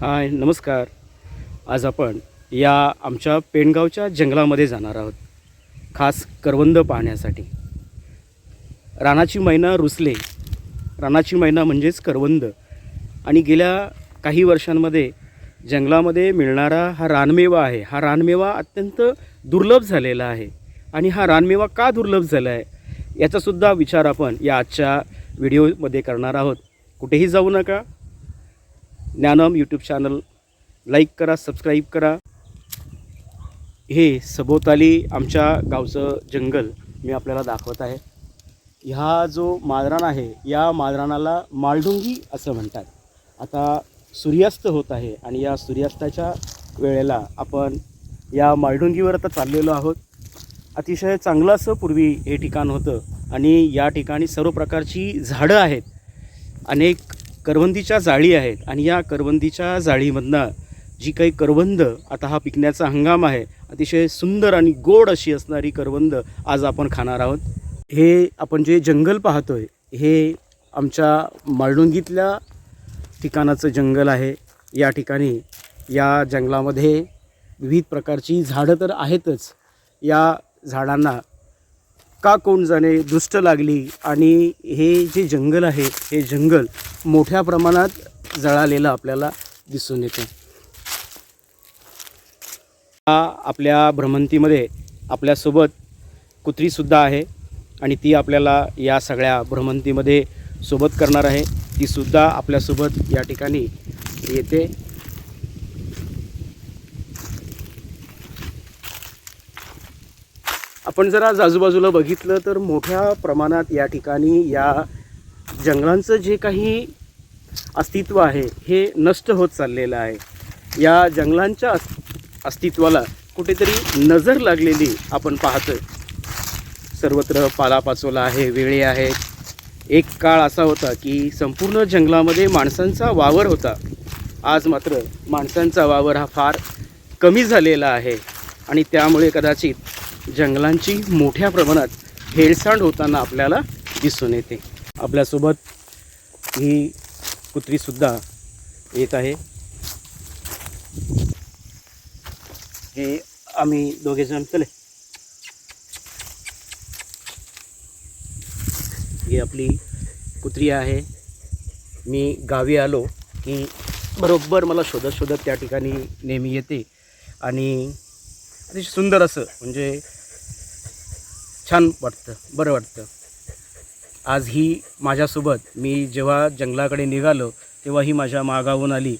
हाय नमस्कार. आज आपण या आमच्या पेणगावच्या जंगलामध्ये जाणार आहोत. खास करवंद पाहण्यासाठी. रानाची मैना रुसले. रानाची मैना म्हणजेच करवंद. आणि गेल्या काही वर्षांमध्ये जंगलामध्ये मिळणारा हा रानमेवा आहे. हा रानमेवा अत्यंत दुर्लभ झालेला आहे. आणि हा रानमेवा का दुर्लभ झाला आहे? याचासुद्धा विचार आपण या आजच्या व्हिडिओमध्ये करणार आहोत. कुठेही जाऊ नका. ज्ञानम यूट्यूब चॅनल लाईक करा सबस्क्राईब करा. हे सभोवताली आमच्या गावचं जंगल मी आपल्याला दाखवत आहे. ह्या जो मालरान आहे या मालरानाला मालडुंगी असं म्हणतात. आता सूर्यास्त होत आहे आणि या सूर्यास्ताच्या वेळेला आपण या मालडुंगीवर आता चाललेलो आहोत. अतिशय चांगलं असं पूर्वी हे ठिकाण होतं आणि या ठिकाणी सर्व प्रकारची झाडं आहेत. अनेक करवंदीच्या जाळी आहेत आणि या करवंदीच्या जाळीमधनं जी काही करवंद आता हा पिकण्याचा हंगाम आहे अतिशय सुंदर आणि गोड अशी असणारी करवंद आज आपण खाणार आहोत. हे आपण जे जंगल पाहतोय हे आमच्या माळडुंगीतल्या ठिकाणाचं जंगल आहे. या ठिकाणी या जंगलामध्ये विविध प्रकारची झाडं तर आहेतच. या झाडांना का कोण जाणे दुष्ट लागली आणि हे जे जंगल आहे हे जंगल मोठ्या प्रमाणात जळालेलं आपल्याला दिसून येतं. हा आपल्या भ्रमंतीमध्ये आपल्यासोबत कुत्रीसुद्धा आहे आणि ती आपल्याला या सगळ्या भ्रमंतीमध्ये सोबत करणार आहे. तीसुद्धा आपल्यासोबत या ठिकाणी येते. आपण जर आज आजूबाजूला बघितलं तर मोठ्या प्रमाणात या ठिकाणी या जंगलांचं जे काही अस्तित्व आहे हे नष्ट होत चाललेलं आहे. या जंगलांच्या अस्तित्वाला कुठेतरी नजर लागलेली आपण पाहतोय. सर्वत्र पालापाचोला आहे वेळे आहेत. एक काळ असा होता की संपूर्ण जंगलामध्ये माणसांचा वावर होता. आज मात्र माणसांचा वावर हा फार कमी झालेला आहे आणि त्यामुळे कदाचित जंगलांची मोठ्या प्रमाणात हेळसांड होताना आपल्याला दिसून येते. आपल्यासोबत ही कुत्रीसुद्धा येत आहे. हे आम्ही दोघेजण चले. ही आपली कुत्री आहे. मी गावी आलो की बरोबर मला शोधत शोधत त्या ठिकाणी नेहमी येते. आणि अतिशय सुंदर असं म्हणजे छान वाटतं बरं वाटतं. आज ही माझ्यासोबत मी जेव्हा जंगलाकडे निघालो तेव्हा ही माझ्या मागावून आली.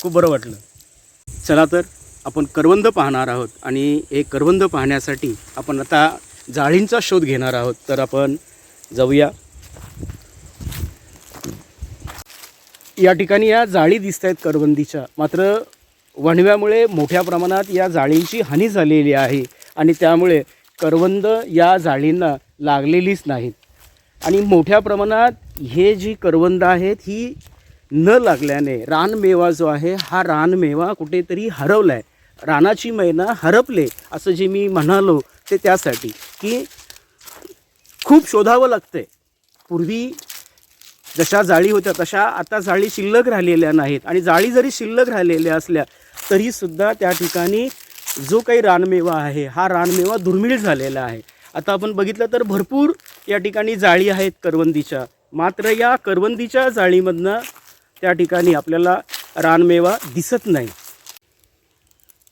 खूप बरं वाटलं. चला तर आपण करवंद पाहणार आहोत आणि हे करवंद पाहण्यासाठी आपण आता जाळींचा शोध घेणार आहोत. तर आपण जाऊया. या ठिकाणी या जाळी दिसत आहेत करवंदीच्या. मात्र वणव्यामुळे मोठ्या प्रमाणात या जाळींची हानी झालेली आहे आणि त्यामुळे करवंद या जाळींना लागलेलीच नाहीत. आणि मोठ्या प्रमाणात हे जी करवंद आहेत ही न लागल्याने रानमेवा जो आहे हा रानमेवा कुठेतरी हरवला आहे रानाची मैना हरपले असं जे मी म्हणालो ते त्यासाठी की खूप शोधावं लागतंय. पूर्वी जशा जाळी होत्या तशा आता जाळी शिल्लक राहिलेल्या नाहीत. आणि जाळी जरी शिल्लक राहिलेल्या असल्या तरीसुद्धा त्या ठिकाणी जो काही रानमेवा आहे हा रानमेवा दुर्मिळ झालेला आहे. आता आपण बघितलं तर भरपूर या ठिकाणी जाळी आहेत करवंदीच्या. मात्र या करवंदीच्या जाळीमधनं त्या ठिकाणी आपल्याला रानमेवा दिसत नाही.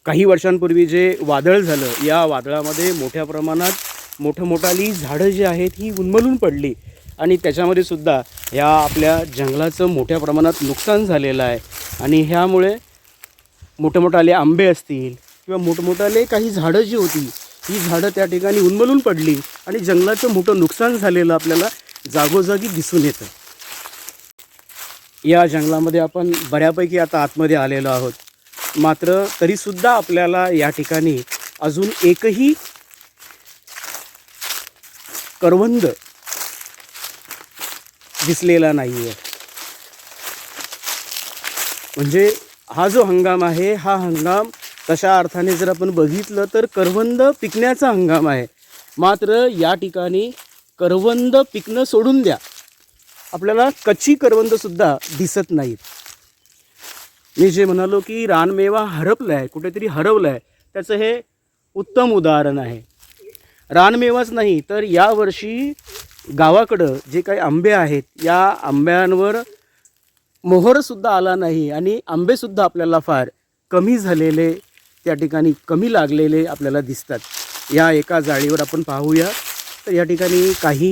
काही वर्षांपूर्वी जे वादळ झालं या वादळामध्ये मोठ्या प्रमाणात मोठं मोठाली झाडं जी आहेत ही उन्मलून पडली. आणि त्याच्यामध्ये सुद्धा ह्या आपल्या जंगलाचं मोठ्या प्रमाणात नुकसान झालेलं आहे. आणि ह्यामुळे मोठमोठाले आंबे असतील किंवा मोठमोठाले काही झाडं जी होती ही झाडं त्या ठिकाणी उन्मलून पडली आणि जंगलाचं मोठं नुकसान झालेलं आपल्याला जागोजागी दिसून येतं. या जंगलामध्ये आपण बऱ्यापैकी आता आतमध्ये आलेलो आहोत. मात्र तरीसुद्धा आपल्याला या ठिकाणी अजून एकही करवंद दिसलेला नाही आहे म्हणजे हा जो हंगाम आहे हा हंगाम तशा अर्थाने जर आपण बघितलं तर करवंद पिकण्याचा हंगाम आहे. मात्र या ठिकाणी करवंद पिकणं सोडून द्या. आपल्याला कच्ची करवंदसुद्धा दिसत नाहीत. मी जे म्हणालो की रानमेवा हरपला आहे कुठेतरी हरवलं आहे त्याचं हे उत्तम उदाहरण आहे. रानमेवाच नाही तर यावर्षी गावाकडं जे काही आंबे आहेत या आंब्यांवर मोहरसुद्धा आला नाही आणि आंबेसुद्धा आपल्याला फार कमी झालेले त्या ठिकाणी कमी लागलेले आपल्याला दिसतात. या एका जाळीवर आपण पाहूया. तर या ठिकाणी काही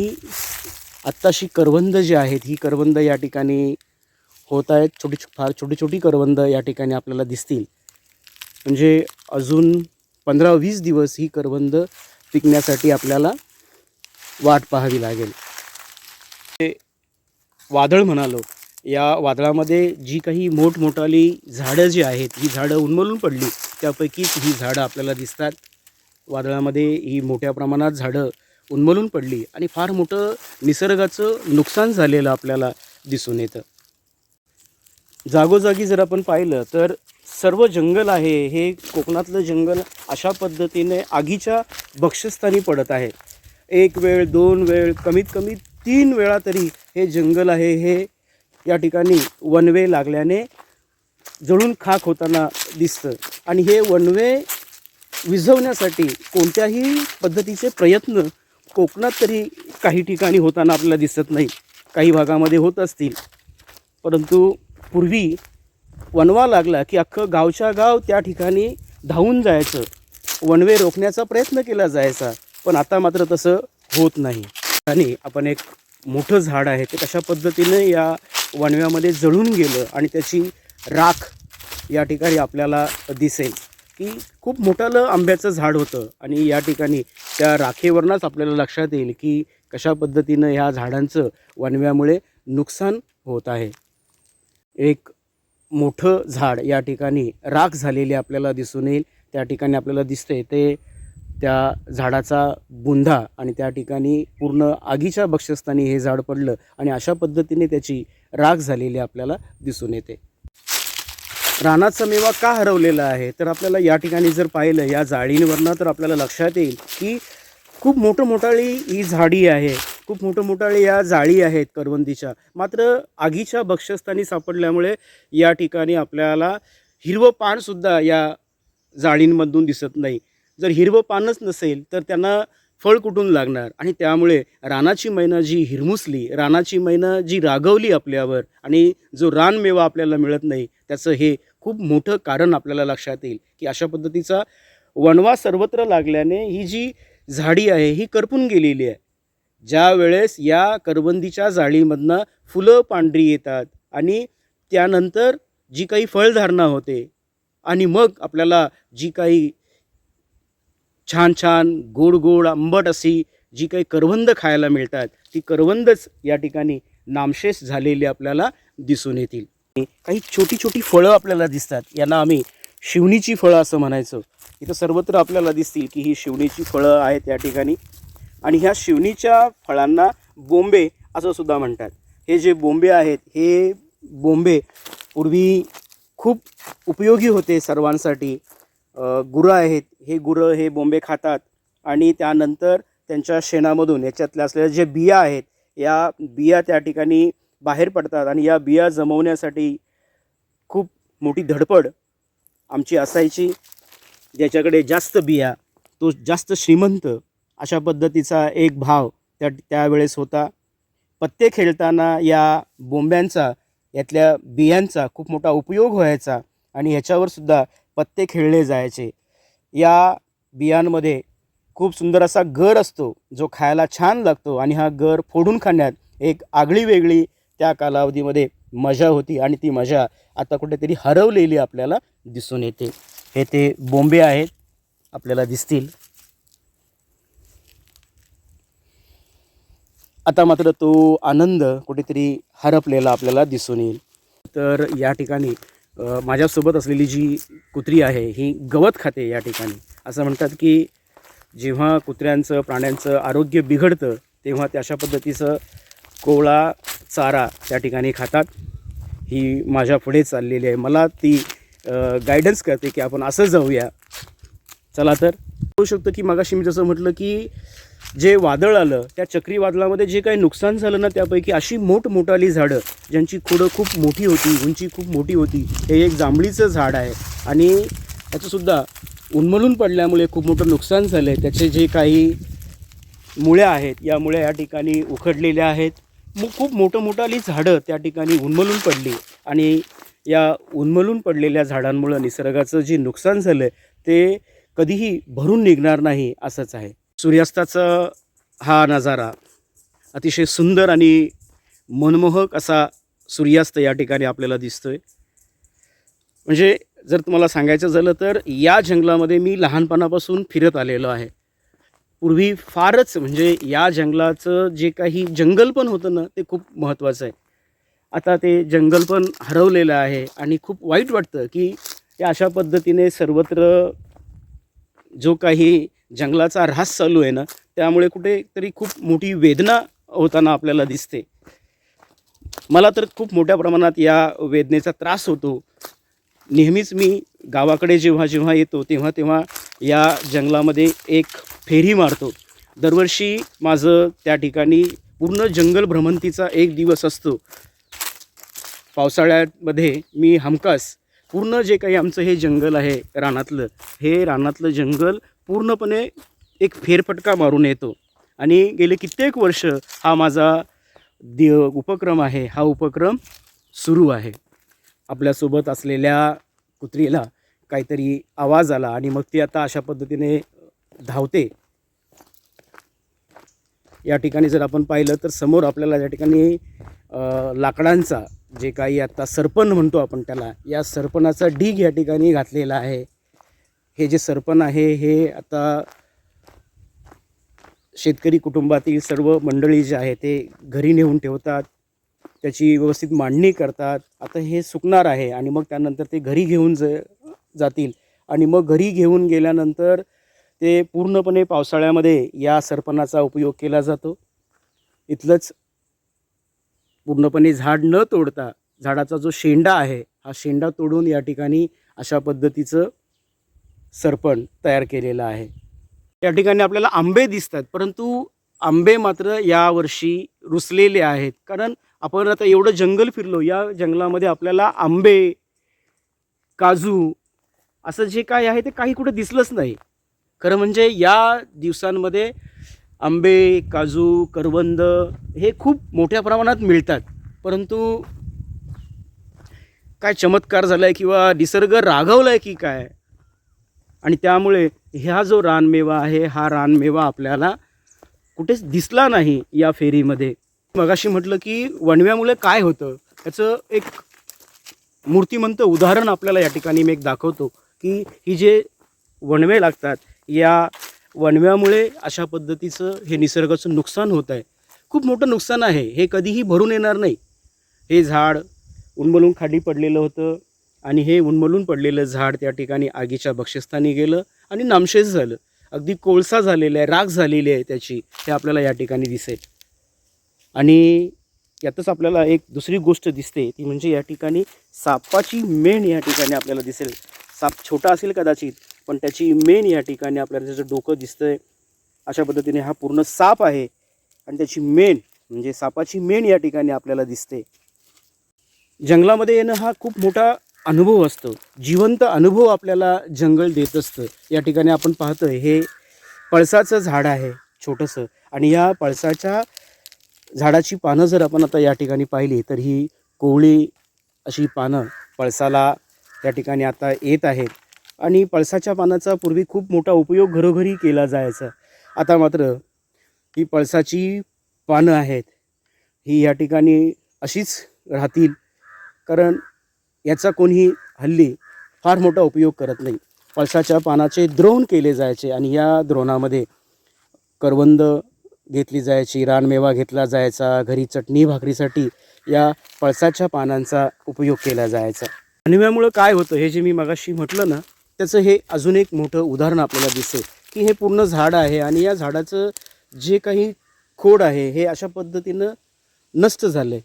आत्ताशी करवंद जी आहेत ही करवंद या ठिकाणी होत आहेत. छोटी फार छोटी छोटी करवंद या ठिकाणी आपल्याला दिसतील. म्हणजे अजून पंधरा वीस दिवस ही करवंद पिकण्यासाठी आपल्याला वाट पाहावी लागेल. ते वादळ म्हणालो. या वादळामध्ये जी काही मोठमोठाली झाडं जी आहेत ही झाडं उन्मलून पडली त्यापैकीच ही झाडं आपल्याला दिसतात. वादळामध्ये ही मोठ्या प्रमाणात झाडं उन्मलून पडली आणि फार मोठं निसर्गाचं नुकसान झालेलं आपल्याला दिसून येतं. जागोजागी जर आपण पाहिलं तर सर्व जंगल आहे हे कोकणातलं जंगल अशा पद्धतीने आगीच्या बक्षस्थानी पडत आहे. एक वेळ दोन वेळ कमीत कमी तीन वेळा तरी हे जंगल आहे हे या ठिकाणी वनवे लागल्याने जळून खाक होताना दिसतं. आणि हे वनवे विझवण्यासाठी कोणत्याही पद्धतीचे प्रयत्न कोकणात तरी काही ठिकाणी होताना आपल्याला दिसत नाही. काही भागामध्ये होत असतील. परंतु पूर्वी वनवा लागला की अख्खं गावच्या गाव त्या ठिकाणी धावून जायचं. वनवे रोखण्याचा प्रयत्न केला जायचा. पण आता मात्र तसं होत नाही. आणि आपण एक मोठं झाड आहे ते कशा पद्धतीने या वणव्यामध्ये जळून गेलं आणि त्याची राख या ठिकाणी आपल्याला दिसेल की खूप मोठालं आंब्याचं झाड होतं आणि या ठिकाणी त्या राखेवरनंच आपल्याला लक्षात येईल की कशा पद्धतीनं ह्या झाडांचं वणव्यामुळे नुकसान होत आहे. एक मोठं झाड या ठिकाणी राख झालेली आपल्याला दिसून येईल त्या ठिकाणी आपल्याला दिसते ते त्या झाडाचा बुंधा आणि त्या ठिकाणी पूर्ण आगीच्या बक्षस्थानी हे झाड पडलं आणि अशा पद्धतीने त्याची राख झालेली आपल्याला दिसून येते. रानाचा मेवा का हरवलेला आहे? तर आपल्याला या ठिकाणी जर पाहिलं या जाळींवरनं तर आपल्याला लक्षात येईल की खूप मोठं मोठाळी ही झाडी आहे. खूप मोठं मोठाली या जाळी आहेत करवंदीच्या. मात्र आगीच्या बक्षस्थानी सापडल्यामुळे या ठिकाणी आपल्याला हिरवं पानसुद्धा या जाळींमधून दिसत नाही. जर हिरवं पानच नसेल तर त्यांना फळ कुठून लागणार? आणि त्यामुळे रानाची मैना जी हिरमुसली रानाची मैना जी रागवली आपल्यावर आणि जो रानमेवा आपल्याला मिळत नाही त्याचं हे खूप मोठं कारण आपल्याला लक्षात येईल की अशा पद्धतीचा वणवा सर्वत्र लागल्याने ही जी झाडी आहे ही करपून गेलेली आहे. ज्या वेळेस या करवंदीच्या जाळीमधनं फुलं पांढरी येतात आणि त्यानंतर जी काही फळधारणा होते आणि मग आपल्याला जी काही छान छान गोड गोड आंबट अशी जी काही करवंद खायला मिळतात ती करवंदच या ठिकाणी नामशेष झालेली आपल्याला दिसून येतील. काही छोटी छोटी फळं आपल्याला दिसतात यांना आम्ही शिवणीची फळं असं म्हणायचो. इथं सर्वत्र आपल्याला दिसतील की ही शिवणीची फळं आहेत या ठिकाणी. आणि ह्या शिवणीच्या फळांना बोंबे असं सुद्धा म्हणतात. हे जे बोंबे आहेत हे बोंबे पूर्वी खूप उपयोगी होते सर्वांसाठी. गुरं आहेत. हे गुरं हे बोंबे खातात आणि त्यानंतर त्यांच्या शेणामधून याच्यातल्या असलेल्या जे बिया आहेत या बिया त्या ठिकाणी बाहेर पडतात आणि या बिया जमवण्यासाठी खूप मोठी धडपड आमची असायची. ज्याच्याकडे जास्त बिया तो जास्त श्रीमंत अशा पद्धतीचा एक भाव त्या त्यावेळेस होता. पत्ते खेळताना या बोंब्यांचा यातल्या बियांचा खूप मोठा उपयोग व्हायचा आणि ह्याच्यावर सुद्धा पत्ते खेळले जायचे. या बियांमध्ये खूप सुंदर असा गर असतो जो खायला छान लागतो आणि हा गर फोडून खाण्यात एक आगळी वेगळी त्या कालावधीमध्ये मजा होती आणि ती मजा आता कुठेतरी हरवलेली आपल्याला दिसून येते. हे ते बोंबे आहेत आपल्याला दिसतील. आता मात्र तो आनंद कुठेतरी हरपलेला आपल्याला दिसून येईल. तर या ठिकाणी माझ्यासोबत असलेली जी कुत्री आहे ही गवत खाते या ठिकाणी. असं म्हणतात की जेव्हा कुत्र्यांचं प्राण्यांचं आरोग्य बिघडतं तेव्हा ते अशा पद्धतीचं कोवळा चारा त्या ठिकाणी खातात. ही माझ्या पुढे चाललेली आहे. मला ती गायडन्स करते की आपण असं जाऊया. चला तर. होऊ शकतो की मगाशी मी जसं म्हटलं की जे वादळ आलं त्या चक्रीवादळामध्ये जे काही नुकसान झालं ना त्यापैकी अशी मोठमोठाली झाडं ज्यांची खोडं खूप मोठी होती उंची खूप मोठी होती हे एक जांभळीचं झाड आहे. आणि त्याचंसुद्धा उन्मळून पडल्यामुळे खूप मोठं नुकसान झालं आहे त्याचे जे काही मुळ्या आहेत या मुळ्या या ठिकाणी उखडलेल्या आहेत. मग खूप मोठं मोठाली झाडं त्या ठिकाणी उन्मळून पडली. आणि या उन्मळून पडलेल्या झाडांमुळं निसर्गाचं जे नुकसान झालं आहे ते कधीही भरून निघणार नाही असंच आहे. सूर्यास्ताचा हा नजारा अतिशय सुंदर आणि मनमोहक असा सूर्यास्त या ठिकाणी आपल्याला दिसतो आहे म्हणजे जर तुम्हाला सांगायचं झालं तर या जंगलामध्ये मी लहानपणापासून फिरत आलेलो आहे. पूर्वी फारच म्हणजे या जंगलाचं जे काही जंगल पण होतं ना ते खूप महत्त्वाचं आहे. आता ते जंगल पण हरवलेलं आहे आणि खूप वाईट वाटतं की ते अशा पद्धतीने सर्वत्र जो काही जंगलाचा ऱ्हास चालू आहे ना त्यामुळे कुठेतरी खूप मोठी वेदना होताना आपल्याला दिसते. मला तर खूप मोठ्या प्रमाणात या वेदनेचा त्रास होतो. नेहमीच मी गावाकडे जेव्हा जेव्हा येतो तेव्हा तेव्हा या जंगलामध्ये एक फेरी मारतो. दरवर्षी माझं त्या ठिकाणी पूर्ण जंगल भ्रमंतीचा एक दिवस असतो. पावसाळ्यामध्ये मी हमखास पूर्ण जे काही आमचं हे जंगल आहे रानातलं हे रानातलं जंगल पूर्णपणे एक फेरफटका मारून येतो. आणि गेले कित्येक वर्ष हा माझा दि उपक्रम आहे हा उपक्रम सुरू आहे. आपल्यासोबत असलेल्या कुत्रीला काहीतरी आवाज आला आणि मग ती आता अशा पद्धतीने धावते. या ठिकाणी जर आपण पाहिलं तर समोर आपल्याला या ठिकाणी लाकडांचा जे काही आता सरपण म्हणतो आपण त्याला या सरपणाचा ढीग या ठिकाणी घातलेला आहे. हे जे सरपण आहे हे आता शेतकरी कुटुंबातील सर्व मंडळी जे आहे ते घरी नेऊन ठेवतात त्याची व्यवस्थित मांडणी करतात. आता हे सुकणार आहे आणि मग त्यानंतर ते घरी घेऊन ज जातील. आणि मग घरी घेऊन गेल्यानंतर ते पूर्णपणे पावसाळ्यामध्ये या सरपणाचा उपयोग केला जातो. इथलंच पूर्णपणे झाड न तोडता झाडाचा जो शेंडा आहे हा शेंडा तोडून या ठिकाणी अशा पद्धतीचं सरपण तयार केलेलं आहे. या ठिकाणी आपल्याला आंबे दिसतात परंतु आंबे मात्र यावर्षी रुसलेले आहेत. कारण आपण आता एवढं जंगल फिरलो या जंगलामध्ये आपल्याला आंबे काजू असं जे काय आहे ते काही कुठे दिसलंच नाही. खरं म्हणजे या दिवसांमध्ये आंबे काजू करवंद हे खूप मोठ्या प्रमाणात मिळतात. परंतु काय चमत्कार झाला आहे किंवा निसर्ग रागवला आहे की काय? आणि त्यामुळे ह्या जो रानमेवा आहे हा रानमेवा आपल्याला कुठेच दिसला नाही या फेरीमध्ये. मगाशी म्हटलं की वणव्यामुळे काय होतं? याचं एक मूर्तिमंत उदाहरण आपल्याला या ठिकाणी मी एक दाखवतो की ही जे वणवे लागतात या वणव्यामुळे अशा पद्धतीचं हे निसर्गाचं नुकसान होत आहे. खूप मोठं नुकसान आहे. हे कधीही भरून येणार नाही. हे झाड उन्मलून खाली पडलेलं होतं. आणि हे उन्मलून पडलेलं झाड त्या ठिकाणी आगीच्या बक्षस्थानी गेलं आणि नामशेष झालं. अगदी कोळसा झालेला आहे राख झालेली आहे त्याची. हे आपल्याला या ठिकाणी दिसेल. आणि यातच आपल्याला एक दुसरी गोष्ट दिसते ती म्हणजे या ठिकाणी सापाची मेण या ठिकाणी आपल्याला दिसेल. साप छोटा असेल कदाचित पण त्याची मेण या ठिकाणी आपल्याला त्याचं डोकं दिसतंय. अशा पद्धतीने हा पूर्ण साप आहे आणि त्याची मेण म्हणजे सापाची मेण या ठिकाणी आपल्याला दिसते. जंगलामध्ये येणं हा खूप मोठा अनुभव असतो. जिवंत अनुभव आपल्याला जंगल देत असतं. या ठिकाणी आपण पाहतोय हे पळसाचं झाड आहे छोटंसं. आणि या पळसाच्या झाडाची पानं जर आपण आता या ठिकाणी पाहिली तर ही कोवळी अशी पानं पळसाला त्या ठिकाणी आता येत आहेत. आणि पळसाच्या पानाचा पूर्वी खूप मोठा उपयोग घरोघरी केला जायचा. आता मात्र ही पळसाची पानं आहेत. ही या ठिकाणी अशीच राहतील. कारण याचा कोणीही हल्ली फार मोठा उपयोग करत नाही. पळसाच्या पानाचे द्रोण केले जायचे आणि या द्रोणामध्ये करवंद घेतली जायची रानमेवा घेतला जायचा घरी चटणी भाकरीसाठी या पळसाच्या पानांचा उपयोग केला जायचा. अनिव्यामुळं काय होतं हे जे मी मगाशी म्हटलं ना त्याचं हे अजून एक मोठं उदाहरण आपल्याला दिसेल की हे पूर्ण झाड आहे आणि या झाडाचं जे काही खोड आहे हे अशा पद्धतीनं नष्ट झालं आहे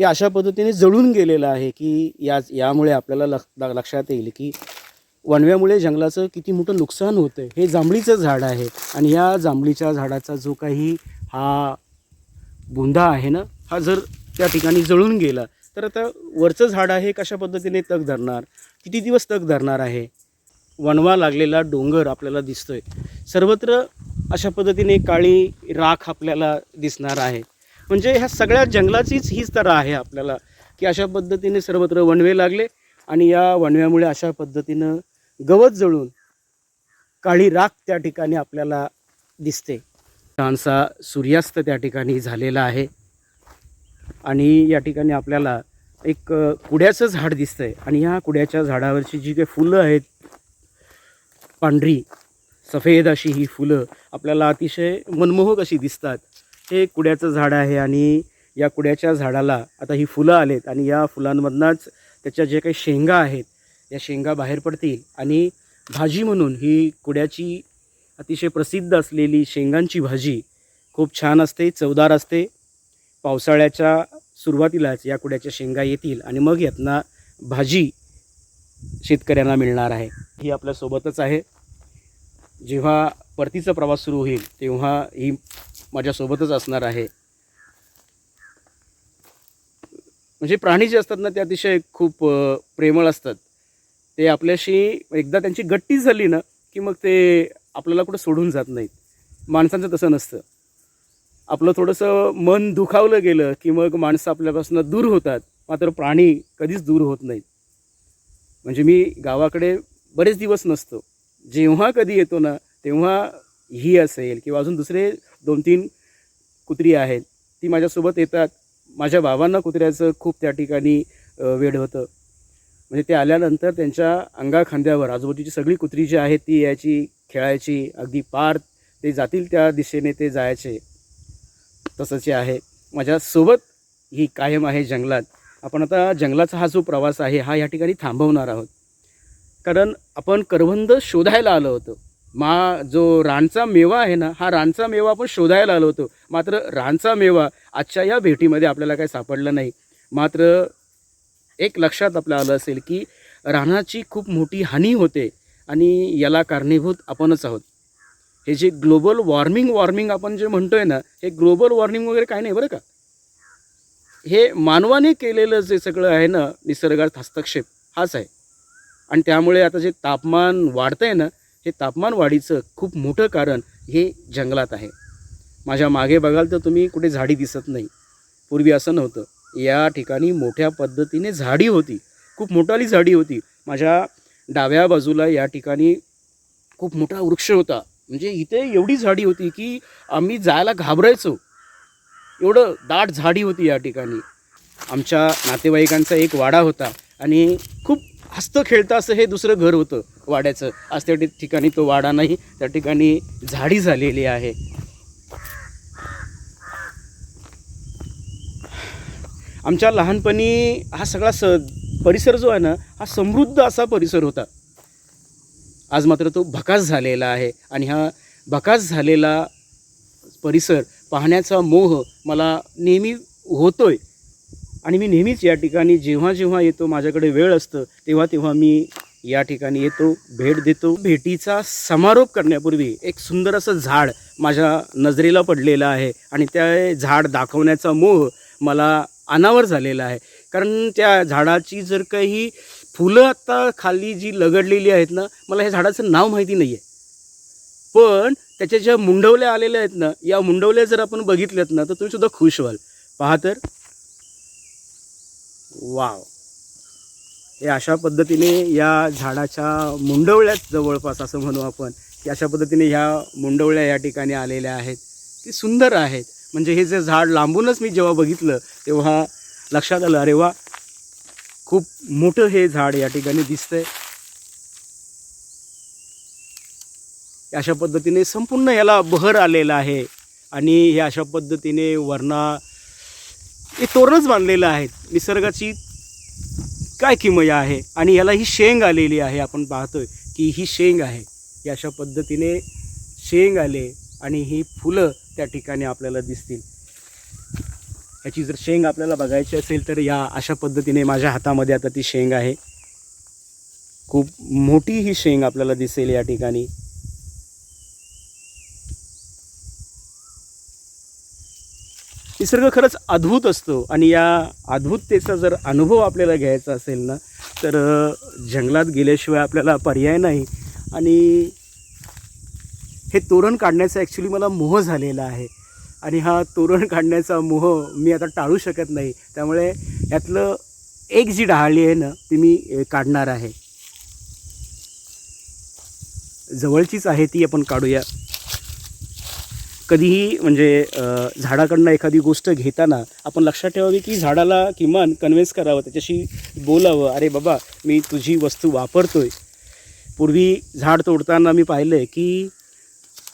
हे अशा पद्धतीने जळून गेलेलं आहे की या यामुळे आपल्याला लक्ष लक्षात येईल की वणव्यामुळे जंगलाचं किती मोठं नुकसान होतं हे जांभळीचं झाड आहे आणि या जांभळीच्या झाडाचा जो काही हा बुंदा आहे ना हा जर त्या ठिकाणी जळून गेला तर आता वरचं झाड आहे कशा पद्धतीने तग धरणार? किती दिवस तग धरणार आहे? वणवा लागलेला डोंगर आपल्याला दिसतोय. सर्वत्र अशा पद्धतीने काळी राख आपल्याला दिसणार आहे. म्हणजे ह्या सगळ्या जंगलाचीच हीच तर आहे आपल्याला की अशा पद्धतीने सर्वत्र वणवे लागले आणि या वणव्यामुळे अशा पद्धतीनं गवत जळून काळी राख त्या ठिकाणी आपल्याला दिसते. छानसा सूर्यास्त त्या ठिकाणी झालेला आहे आणि या ठिकाणी आपल्याला एक कुड्याचं झाड दिसतंय आणि ह्या कुड्याच्या झाडावरची जी काही फुलं आहेत पांढरी सफेद अशी ही फुलं आपल्याला अतिशय मनमोहक अशी दिसतात. हे कुड्याचं झाड आहे आणि या कुड्याच्या झाडाला आता ही फुलं आलेत आणि या फुलांमधनंच त्याच्या जे काही शेंगा आहेत या शेंगा बाहेर पडतील. आणि भाजी म्हणून ही कुड्याची अतिशय प्रसिद्ध असलेली शेंगांची भाजी खूप छान असते चवदार असते. पावसाळ्याच्या सुरुवातीलाच या कुड्याच्या शेंगा येतील आणि मग यातना भाजी शेतकऱ्यांना मिळणार आहे. ही आपल्यासोबतच आहे. जेव्हा परतीचा प्रवास सुरू होईल तेव्हा ही माझ्यासोबतच असणार आहे. म्हणजे प्राणी जे असतात ना ते अतिशय खूप प्रेमळ असतात. ते आपल्याशी एकदा त्यांची गट्टी झाली ना की मग ते आपल्याला कुठं सोडून जात नाहीत. माणसांचं तसं नसतं. आपलं थोडंसं मन दुखावलं गेलं की मग माणसं आपल्यापासून दूर होतात. मात्र प्राणी कधीच दूर होत नाहीत. म्हणजे मी गावाकडे बरेच दिवस नसतो. जेव्हा कधी येतो ना तेव्हा ही असेल किंवा अजून दुसरे दोन तीन कुत्री आहेत. ती माझ्यासोबत येतात. माझ्या बाबांना कुत्र्याचं खूप त्या ठिकाणी वेड होतं. म्हणजे ते आल्यानंतर त्यांच्या अंगाखांद्यावर आजूबाजूची सगळी कुत्री जी आहे ती यायची खेळायची अगदी पार ते जातील त्या दिशेने ते जायचे. तसंचे आहे. माझ्यासोबत ही कायम आहे जंगलात. आपण आता जंगलाचा हा जो प्रवास आहे हा या ठिकाणी थांबवणार आहोत. कारण आपण करवंद शोधायला आलो होतो. मा जो रानचा मेवा आहे ना हा रानचा मेवा आपण शोधायला आलो होतो. मात्र रानचा मेवा आजच्या या भेटीमध्ये आपल्याला काही सापडला नाही. मात्र एक लक्षात आपलं आलं असेल की रानाची खूप मोठी हानी होते आणि याला कारणीभूत आपणच आहोत. हे जे ग्लोबल वॉर्मिंग वॉर्मिंग आपण जे म्हणतो आहे ना हे ग्लोबल वॉर्मिंग वगैरे काही नाही बरं का? हे मानवाने केलेलं जे सगळं आहे ना निसर्गात हस्तक्षेप हाच आहे. आणि त्यामुळे आता जे तापमान वाढतं आहे ना हे तापमान वाढीचं खूप मोठं कारण हे जंगलात आहे. माझ्या मागे बघाल तर तुम्ही कुठे झाडी दिसत नाही. पूर्वी असं नव्हतं. या ठिकाणी मोठ्या पद्धतीने झाडी होती. खूप मोठाली झाडी होती. माझ्या डाव्या बाजूला या ठिकाणी खूप मोठा वृक्ष होता. म्हणजे इथे एवढी झाडी होती की आम्ही जायला घाबरायचो. एवढं दाट झाडी होती या ठिकाणी. आमच्या नातेवाईकांचा एक वाडा होता आणि खूप हस्त खेळता असं हे दुसरं घर होतं. वाड्याचं. आज त्या ठिकाणी तो वाडा नाही त्या ठिकाणी झाडी झालेली आहे. आमच्या लहानपणी हा सगळा स परिसर जो आहे ना हा समृद्ध असा परिसर होता. आज मात्र तो भकास झालेला आहे आणि हा भकास झालेला परिसर पाहण्याचा मोह मला नेहमी होतोय. आणि मी नेहमीच या ठिकाणी जेव्हा जेव्हा येतो माझ्याकडे वेळ असतं तेव्हा तेव्हा मी या ठिकाणी येतो भेट देतो. भेटीचा समारोप करण्यापूर्वी एक सुंदर असं झाड माझ्या नजरेला पडलेलं आहे आणि त्या झाड दाखवण्याचा मोह मला अनावर झालेला आहे. कारण त्या झाडाची जर काही फुलं आत्ता खाली जी लगडलेली आहेत ना मला ह्या झाडाचं नाव माहिती नाही आहे पण त्याच्या ज्या मुंडवल्या आलेल्या आहेत ना या मुंडवल्या जर आपण बघितल्यात ना तर तुम्ही सुद्धा खुश व्हाल. पहा तर. वाव. हे अशा पद्धतीने या झाडाच्या मुंडवळ्यात जवळपास असं म्हणू आपण की अशा पद्धतीने ह्या मुंडवळ्या या ठिकाणी आलेल्या आहेत की सुंदर आहेत. म्हणजे हे जे झाड लांबूनच मी जेव्हा बघितलं तेव्हा लक्षात आलं अरे वा खूप मोठं हे झाड या ठिकाणी दिसतंय. अशा पद्धतीने संपूर्ण याला बहर आलेला आहे आणि हे अशा पद्धतीने वरणा हे तोरणच बांधलेलं आहेत निसर्गाची काय किमया आहे? आणि याला ही शेंग आलेली आहे आपण पाहतोय की ही शेंग आहे. या अशा पद्धतीने शेंग आले आणि ही फुलं त्या ठिकाणी आपल्याला दिसतील. ह्याची जर शेंग आपल्याला बघायची असेल तर या अशा पद्धतीने माझ्या हातामध्ये आता ती शेंग आहे. खूप मोठी ही शेंग आपल्याला दिसेल या ठिकाणी. निसर्ग खरंच अद्भुत असतो. आणि या अद्भुततेचा जर अनुभव आपल्याला घ्यायचा असेल ना तर जंगलात गेल्याशिवाय आपल्याला पर्याय नाही. आणि हे तोरण काढण्याचा ॲक्च्युली मला मोह झालेला आहे. आणि हा तोरण काढण्याचा मोह मी आता टाळू शकत नाही. त्यामुळे यातलं एक जी डहाळी आहे ना ती मी काढणार आहे. जवळचीच आहे ती आपण काढूया. कधीही म्हणजे झाडाकडनं एखादी गोष्ट घेताना आपण लक्षात ठेवावी की झाडाला किमान कन्व्हिन्स करावं त्याच्याशी बोलावं अरे बाबा मी तुझी वस्तू वापरतोय. पूर्वी झाड तोडताना मी पाहिलं आहे की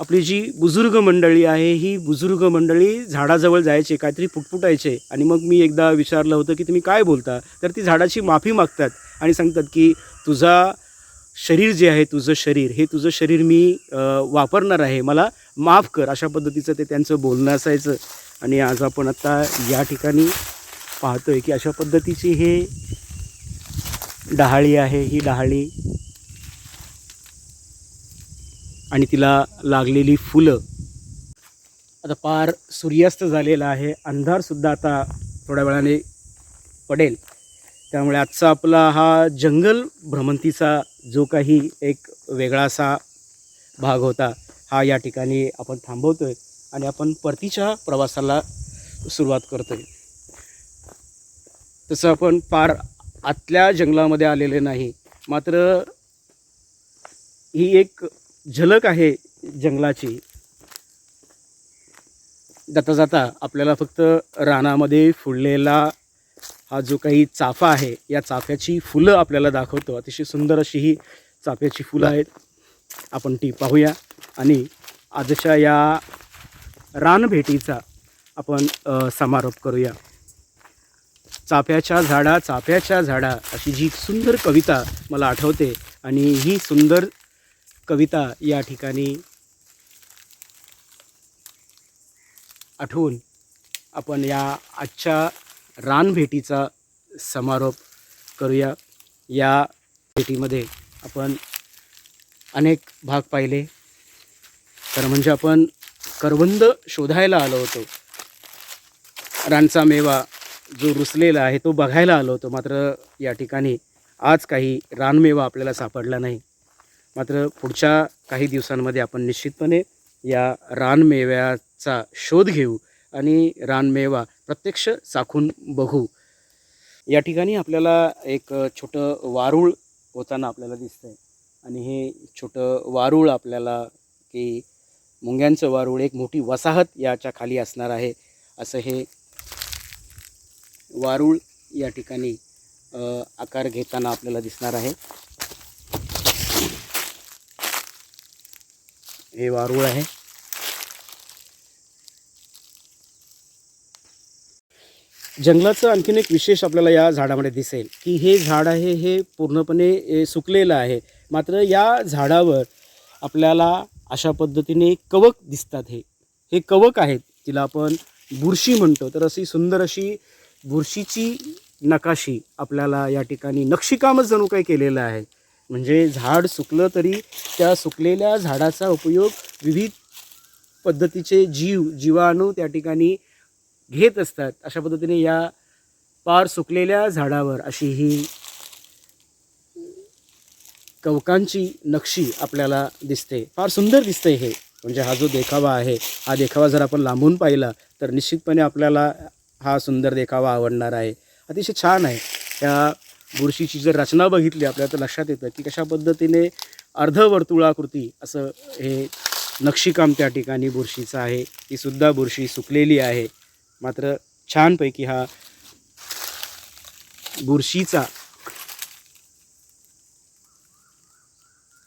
आपली जी बुजुर्ग मंडळी आहे ही बुजुर्ग मंडळी झाडाजवळ जायचे काहीतरी पुटपुटायचे आणि मग मी एकदा विचारलं होतं की तुम्ही काय बोलता? तर ती झाडाची माफी मागतात आणि सांगतात की तुझा शरीर जे आहे तुझं शरीर हे तुझं शरीर मी वापरणार आहे. मला माफ कर अशा पद्धतीचं ते त्यांचं बोलणं असायचं. आणि आज आपण आत्ता या ठिकाणी पाहतो आहे की अशा पद्धतीची हे डहाळी आहे ही डहाळी. आणि तिला लागलेली फुलं. आता पार सूर्यास्त झालेला आहे. अंधारसुद्धा आता थोड्या वेळाने पडेल. त्यामुळे आजचा आपला हा जंगल भ्रमंतीचा जो काही एक वेगळा असा भाग होता हा या ठिकाणी आपण थांबवतोय आणि आपण परतीच्या प्रवासाला सुरुवात करतोय. तसं आपण पार आतल्या जंगलामध्ये आलेले नाही मात्र ही एक झलक आहे जंगलाची. जाता जाता आपल्याला फक्त रानामध्ये फुललेला हा जो काही चाफा आहे या चाफ्याची फुलं आपल्याला दाखवतो. अतिशय सुंदर अशी ही चाफ्याची फुलं आहेत. आपण ती पाहूया. आणि आजच्या या रानभेटीचा आपण समारोप करूया. चाफ्याच्या झाडा चाफ्याच्या झाडा अशी जी सुंदर कविता मला आठवते आणि ही सुंदर कविता या ठिकाणी आठवून आपण या आजच्या रानभेटीचा समारोप करूया. या भेटीमध्ये आपण अनेक भाग पाहिले. तर म्हणजे आपण करवंद शोधायला आलो होतो. रानचा मेवा जो रुसलेला आहे तो बघायला आलो होतो. मात्र या ठिकाणी आज काही रानमेवा आपल्याला सापडला नाही. मात्र पुढच्या काही दिवसांमध्ये आपण निश्चितपणे या रानमेव्याचा शोध घेऊ आणि रानमेवा प्रत्यक्ष चाखून बघू. या ठिकाणी आपल्याला एक छोटं वारूळ होताना आपल्याला दिसतंय. आणि हे छोटं वारूळ आपल्याला की मुंग्यांचं वारूळ एक मोठी वसाहत याच्या खाली असणार आहे. असं हे वारूळ या ठिकाणी आकार घेताना आपल्याला दिसणार आहे. हे वारूळ आहे. जंगलाचं आणखीन एक विशेष आपल्याला या झाडामध्ये दिसेल की हे झाड आहे हे पूर्णपणे सुकलेलं आहे. मात्र या झाडावर आपल्याला अशा पद्धतीने कवक दिसतात हे. हे कवक आहेत तिला आपण बुरशी म्हणतो. तर अशी सुंदर अशी बुरशीची नकाशी आपल्याला या ठिकाणी नक्षीकामच जणू काही केलेलं आहे. म्हणजे झाड सुकलं तरी त्या सुकलेल्या झाडाचा उपयोग विविध पद्धतीचे जीव जीवाणू त्या ठिकाणी घेत असतात अशा पद्धतीने या पार सुकलेल्या झाडावर अशी ही कवकांची नक्षी आपल्याला दिसते. फार सुंदर दिसते हे. म्हणजे हा जो देखावा आहे हा देखावा जर आपण लांबून पाहिला तर निश्चितपणे आपल्याला हा सुंदर देखावा आवडणार आहे. अतिशय छान आहे. त्या बुरशीची जर रचना बघितली आपल्याला तर लक्षात येतं की कशा पद्धतीने अर्धवर्तुळाकृती असं हे नक्षीकाम त्या ठिकाणी बुरशीचं आहे. ती सुद्धा बुरशी सुकलेली आहे. मात्र छानपैकी हा बुरशीचा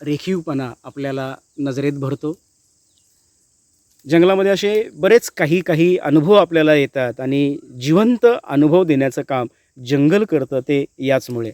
रेखीवपणा आपल्याला नजरेत भरतो. जंगलामध्ये असे बरेच काही काही अनुभव आपल्याला येतात आणि जिवंत अनुभव देण्याचं काम जंगल करतं ते याचमुळे.